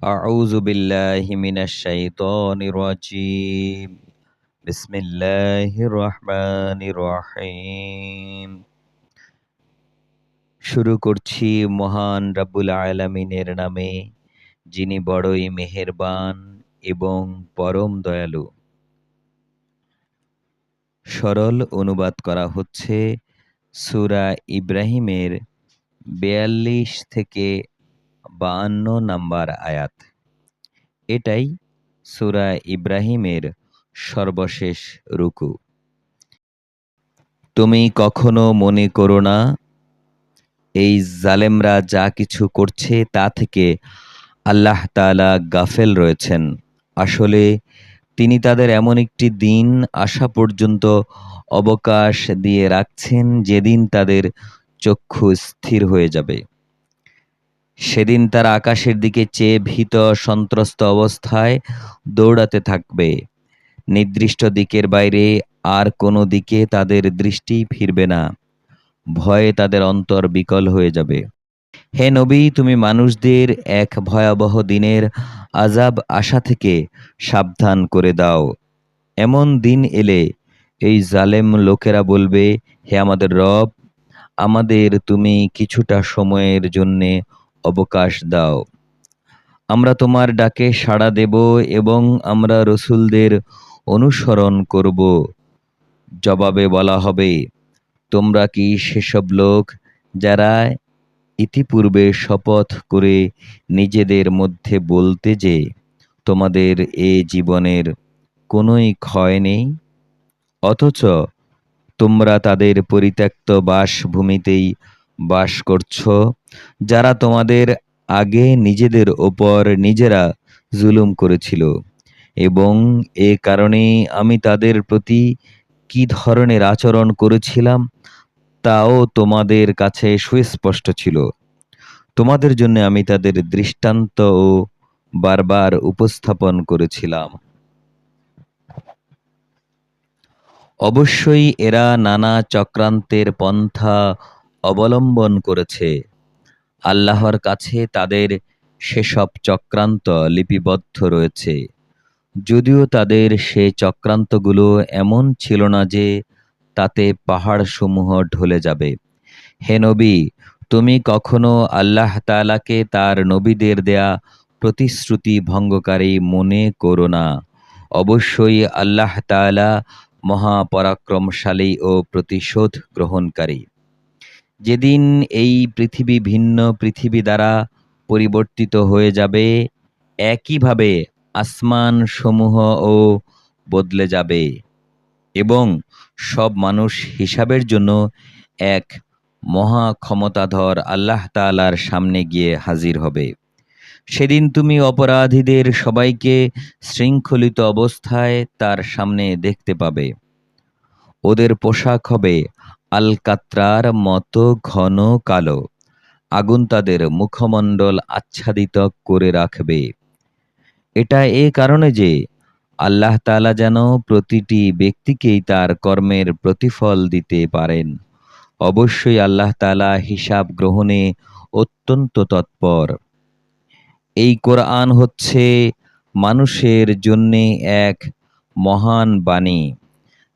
أعوذ بالله من الشيطان الرجيم بسم الله الرحمن الرحيم শুরু করছি মহান রাব্বুল আলামিনের নামে যিনি বড়ই মেহেরবান এবং পরম দয়ালু সরল অনুবাদ করা হচ্ছে সূরা ইব্রাহিমের বেয়াল্লিশ থেকে বায়ান্ন নাম্বার আয়াত। এটাই সুরা ইব্রাহিমের সর্বশেষ রুকু। তুমি কখনো মনে করো না, এই জালেমরা যা কিছু করছে তা থেকে আল্লাহ তাআলা গাফেল রয়েছেন। আসলে তিনি তাদের এমন একটি দিন আসা পর্যন্ত অবকাশ দিয়ে রাখছেন যেদিন তাদের চক্ষু স্থির হয়ে যাবে। সেদিন তারা আকাশের দিকে চেয়ে ভীত, সন্ত্রস্ত অবস্থায় দৌড়াতে থাকবে। নির্দিষ্ট দিকের বাইরে আর কোনো দিকে তাদের দৃষ্টি ফিরবে না। ভয়ে তাদের অন্তর বিকল হয়ে যাবে। হে নবী, তুমি মানুষদের এক ভয়াবহ দিনের আজাব আশা থেকে সাবধান করে দাও। এমন দিন এলে এই জালেম লোকেরা বলবে, হে আমাদের রব, আমাদের তুমি কিছুটা সময়ের জন্যে অবকাশ দাও। আমরা তোমার ডাকে সাড়া দেব এবং আমরা রসুলদের অনুসরণ করব। জবাবে বলা হবে, তোমরা কি সেসব লোক যারা ইতিপূর্বে শপথ করে নিজেদের মধ্যে বলতে যে তোমাদের এ জীবনের কোনোই ক্ষয় নেই? অথচ তোমরা তাদের পরিত্যক্ত বাসভূমিতেই বাস করছ, যারা তোমাদের আগে নিজেদের ওপর নিজেরা জুলুম করেছিল। এবং এ কারণেই আমি তাদের প্রতি কি ধরনের আচরণ করেছিলাম, তাও তোমাদের কাছে সুস্পষ্ট ছিল। তোমাদের জন্য আমি তাদের দৃষ্টান্ত ও বারবার উপস্থাপন করেছিলাম। অবশ্যই এরা নানা চক্রান্তের পন্থা অবলম্বন করেছে। আল্লাহর কাছে তাদের সেসব চক্রান্ত লিপিবদ্ধ রয়েছে। যদিও তাদের সে চক্রান্তগুলো এমন ছিল না যে তাতে পাহাড়সমূহ ঢলে যাবে। হে নবী, তুমি কখনো আল্লাহ তালাকে তার নবীদের দেয়া প্রতিশ্রুতি ভঙ্গকারী মনে করো না। অবশ্যই আল্লাহ তালা মহাপরাক্রমশালী ও প্রতিশোধ গ্রহণকারী। যেদিন এই পৃথিবী ভিন্ন পৃথিবী দ্বারা পরিবর্তিত হয়ে যাবে, একইভাবে আসমান সমূহ ও বদলে যাবে এবং সব মানুষ হিসাবের জন্য এক মহা ক্ষমতাধর আল্লাহ তালার সামনে গিয়ে হাজির হবে। সেদিন তুমি অপরাধীদের সবাইকে শৃঙ্খলিত অবস্থায় তার সামনে দেখতে পাবে। ওদের পোশাক হবে আলকাত্রার মতো ঘন কালো। আগুন তাদের মুখমণ্ডল আচ্ছাদিত করে রাখবে। এটা এ কারণে যে আল্লাহ তালা যেন প্রতিটি ব্যক্তিকেই তার কর্মের প্রতিফল দিতে পারেন। অবশ্যই আল্লাহ তালা হিসাব গ্রহণে অত্যন্ত তৎপর। এই কোরআন হচ্ছে মানুষের জন্যে এক মহান বাণী।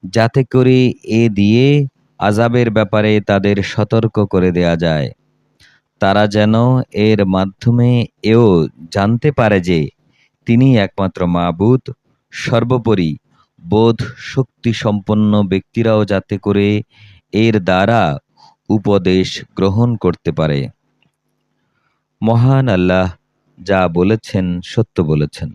যাতে করে এ দিয়ে আজাবের ব্যাপারে তাদের সতর্ক করে দেয়া যায়। তারা যেন এর মাধ্যমে এও জানতে পারে যে তিনি একমাত্র মাবুদ, সর্বোপরি বোধ শক্তি সম্পন্ন ব্যক্তিরাও যাতে করে এর দ্বারা উপদেশ গ্রহণ করতে পারে। মহান আল্লাহ যা বলেছেন সত্য বলেছেন।